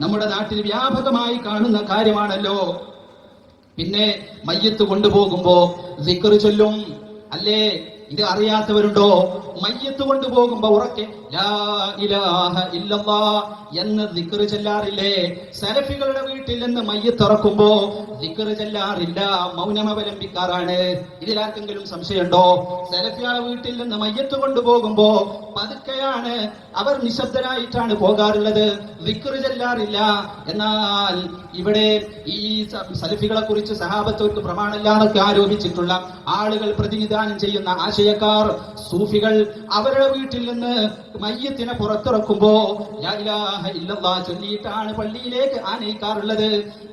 നമ്മുടെ നാട്ടിൽ വ്യാപകമായി കാണുന്ന കാര്യമാണല്ലോ. പിന്നെ മയ്യത്ത് കൊണ്ടുപോകുമ്പോ ദിക്കറ് ചൊല്ലും. അല്ലേ? ഇത് അറിയാത്തവരുണ്ടോ? മയ്യത്ത് കൊണ്ടുപോകുമ്പോ ഉറക്കെ എന്ന് ദിക്കറ് ചെല്ലാറില്ലേ? സലഫികളുടെ വീട്ടിൽ നിന്ന് മയ്യത്ത് ഇറക്കുമ്പോ ദിക്ർ ചെല്ലാറില്ല മൗനം അവലംബിക്കാറാണ്. ഇതിലാർക്കെങ്കിലും സംശയമുണ്ടോ? സലഫികളുടെ വീട്ടിൽ നിന്ന് മയ്യത്ത് കൊണ്ടുപോകുമ്പോ പതുക്കെയാണ് അവർ നിശബ്ദരായിട്ടാണ് പോകാറുള്ളത്. ദിക്കറ് ചെല്ലാറില്ല. എന്നാൽ ഇവിടെ ഈ സലഫികളെ കുറിച്ച് സഹാബത്തോർക്ക് പ്രമാണമില്ലാന്നൊക്കെ ആരോപിച്ചിട്ടുള്ള ആളുകൾ പ്രതിനിധാനം ചെയ്യുന്ന ആശയക്കാർ സൂഫികൾ അവരുടെ വീട്ടിൽ നിന്ന് മയ്യത്തിനെ പുറത്തിറക്കുമ്പോ ചൊല്ലിയിട്ടാണ് പള്ളിയിലേക്ക് ആനയിക്കാറുള്ളത്.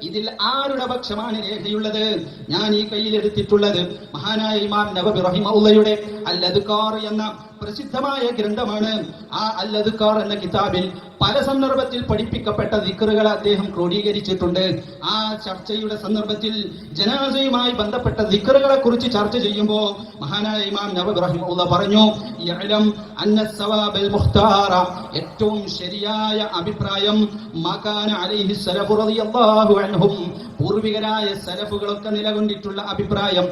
ഇതിൽ ആരുടെ പക്ഷമാണ് രേഖയുള്ളത്? ഞാൻ ഈ കയ്യിൽ എടുത്തിട്ടുള്ളത് മഹാനായ ഇമാം നബബി റഹിമഉള്ളയുടെ അല്ലതുക്കാർ എന്ന പ്രസിദ്ധമായ ഗ്രന്ഥമാണ്. ആ അല്ലതുക്കാർ എന്ന കിതാബിൽ പല സന്ദർഭത്തിൽ പഠിപ്പിക്കപ്പെട്ട ദിക്കറുകൾ അദ്ദേഹം ക്രോഡീകരിച്ചിട്ടുണ്ട്. ആ ചർച്ചയുടെ സന്ദർഭത്തിൽ ജനാസയുമായി ബന്ധപ്പെട്ട ദിക്കറുകളെ കുറിച്ച് ചർച്ച ചെയ്യുമ്പോൾ മഹാനായ ഇമാം നബബി റഹിമഉള്ള പറഞ്ഞു ഏറ്റവും ശരിയായ അഭിപ്രായം മകാന അലൈഹി റളിയല്ലാഹു അൻഹും പൂർവികരായ സലഫുകളൊക്കെ നിലകൊണ്ടിട്ടുള്ള അഭിപ്രായം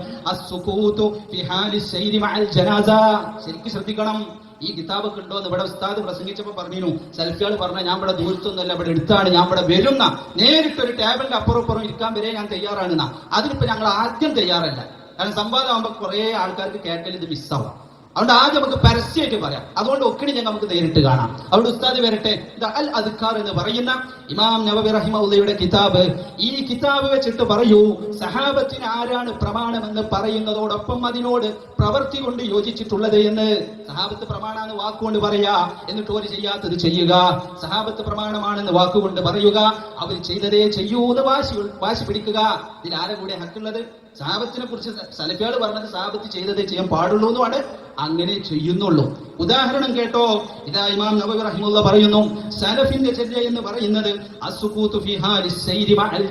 ശരിക്കും ശ്രദ്ധിക്കണം. ഈ കിതാബൊക്കെ ഉണ്ടോ എന്ന് ഇവിടെ ഉസ്താദ് പ്രസംഗിച്ചപ്പോ പറഞ്ഞു സെൽഫികൾ പറഞ്ഞ ഞാൻ ഇവിടെ ദൂരത്തൊന്നുമല്ല ഇവിടെ എടുത്താണ് ഞാൻ ഇവിടെ വരുന്ന. നേരിട്ട് ഒരു ടേബിളിന്റെ അപ്പുറം അപ്പുറം ഇരിക്കാൻ വരെ ഞാൻ തയ്യാറാണെന്ന. അതിനിപ്പോ ഞങ്ങൾ ആദ്യം തയ്യാറല്ല. കാരണം സംവാദമാകുമ്പോ കുറെ ആൾക്കാർക്ക് കേട്ടൽ ഇത് മിസ്സാവും അതുകൊണ്ട് ആദ്യം നമുക്ക് പരസ്യമായിട്ട് പറയാം. അതുകൊണ്ട് ഒക്കെ ഞാൻ നമുക്ക് നേരിട്ട് കാണാം. അവിടെ ഉസ്താദ് വരട്ടെ. ഇത് അൽ അദ്ക്കാർ എന്ന് പറയുന്ന ഇമാം നവബി റഹിമയുടെ കിതാബ്. ഈ കിതാബ് വെച്ചിട്ട് പറയൂ സഹാബത്തിന് ആരാണ് പ്രമാണമെന്ന് പറയുന്നതോടൊപ്പം അതിനോട് പ്രവൃത്തി കൊണ്ട് യോജിച്ചിട്ടുള്ളത് എന്ന്. സഹാബത്ത് പ്രമാണാന്ന് വാക്കുകൊണ്ട് പറയാ എന്നിട്ട് ഒരു ചെയ്യാത്തത് ചെയ്യുക. സഹാബത്ത് പ്രമാണമാണെന്ന് വാക്കുകൊണ്ട് പറയുക. അവർ ചെയ്തതേ ചെയ്യൂ എന്ന് വാശി വാശി പിടിക്കുക. ഇതിൽ ആരെ കൂടെ ഹക്കുള്ളത്? സഹാബത്തിനെ കുറിച്ച് സലഫിയാൾ പറഞ്ഞത് സാപത്ത് ചെയ്തതേ ചെയ്യാൻ പാടുള്ളൂ എന്നുമാണ് അങ്ങനെ ചെയ്യുന്നുള്ളൂ. ഉദാഹരണം കേട്ടോ. ഇതാ ഇമാം നബി റഹിമുള്ള പറയുന്നു സലഫിന്റെ ചര്യ എന്ന് പറയുന്നത്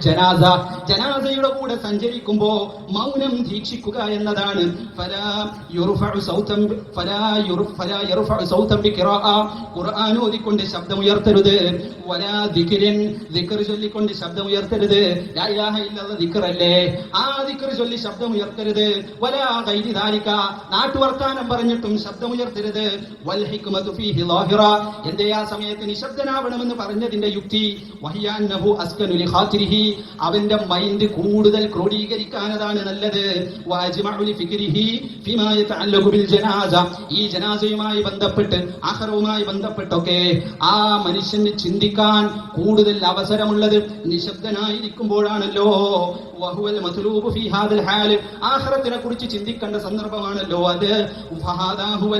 ജനാസ. ജനാസയുടെ കൂടെ സഞ്ചരിക്കുമ്പോ മൗനം ദീക്ഷിക്കുക എന്നതാണ്. ഖുർആൻ ഓതിക്കൊണ്ട് ശബ്ദം ഉയർത്തരുത് വലാ ദിക്രിൻ ദിക്ർ ചൊല്ലിക്കൊണ്ട് ശബ്ദം ഉയർത്തരുത് ലാ ഇലാഹ ഇല്ലല്ലാഹ് ദിക്റല്ലേ ആ ദിക്ർ ചൊല്ലി ശബ്ദമുയർത്തരുത്. വലാ കൈരി ധാരിക്ക നാട്ടുവർത്താനം പറഞ്ഞിട്ടും ശബ്ദമുയർത്തരുത്. എന്റെ ആ സമയത്ത് നിശബ്ദനാവണമെന്ന് പറഞ്ഞതിന്റെ യുക്തി? അവന്റെ മൈൻഡ് കൂടുതൽ ക്രോഡീകരിക്കാനതാണ് നല്ലത്. ഈ ജനാസയുമായി ബന്ധപ്പെട്ട് ആഖിറവുമായി ബന്ധപ്പെട്ടൊക്കെ ആ മനുഷ്യന് ചിന്തിക്കാൻ കൂടുതൽ അവസരമുള്ളത് നിശബ്ദനായിരിക്കുമ്പോഴാണല്ലോ. ആഖിറത്തിനെ കുറിച്ച് ചിന്തിക്കേണ്ട സന്ദർഭമാണല്ലോ അത്.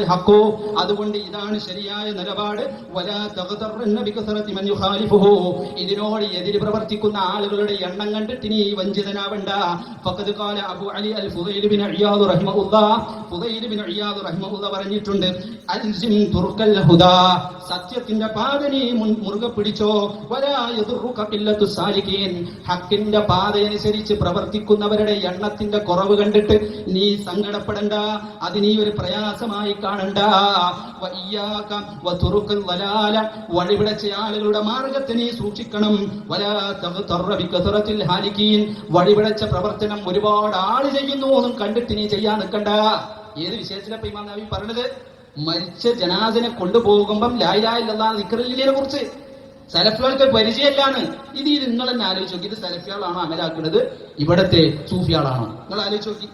ഹക്കോ. അതുകൊണ്ട് ഇതാണ് ശരിയായ നിലപാട്. ഇതിനോട് എതിര് പ്രവർത്തിക്കുന്ന ആളുകളുടെ എണ്ണം കണ്ടിട്ട് നീ വഞ്ചിതനാവണ്ട. Abu Ali al Fudayl bin Iyad റഹിമഹുല്ലാ. Fudail bin Iyad റഹിമഹുല്ലാ പറഞ്ഞിട്ടുണ്ട്. അൽസിം തുർക്കൽ ഹുദാ. സത്യത്തിന്റെ പാത നീ മുറുകെ പിടിച്ചോ. വലാ യദുറുക ഖില്ലത്തു സാലികീൻ ഹക്കിന്റെ പാതയനുസരിച്ച് പ്രവർത്തിക്കുന്നവരുടെ എണ്ണത്തിന്റെ കുറവ് കണ്ടിട്ട് നീ സങ്കടപ്പെടണ്ട. അത് നീ ഒരു പ്രയാസമായി കാണണ്ട. വഴിപിടച്ച ആളുകളുടെ മാർഗത്തെ നീ സൂക്ഷിക്കണം. വഴിപിടച്ച പ്രവർത്തനം ഒരുപാട് ആൾ ചെയ്യുന്നു എന്നും കണ്ടിട്ട് നീ ചെയ്യാൻ നിൽക്കണ്ട. ഏത് വിഷയത്തിലപ്പോ ഇമാം പറഞ്ഞത് മരിച്ച ജനാസിനെ കൊണ്ടുപോകുമ്പം ലായിലായില്ലാ നിക്കറില്ലിനെ കുറിച്ച്. സലഫികൾക്ക് പരിചയമില്ലാണ്. ഇത് നിങ്ങൾ തന്നെ ആലോചിച്ച് നോക്കി. ഇത് സലഫിയാളാണോ അമലാക്കുന്നത്? ഇവിടത്തെ സൂഫിയാളാണോ നിങ്ങൾ ആലോചിച്ച് നോക്കി.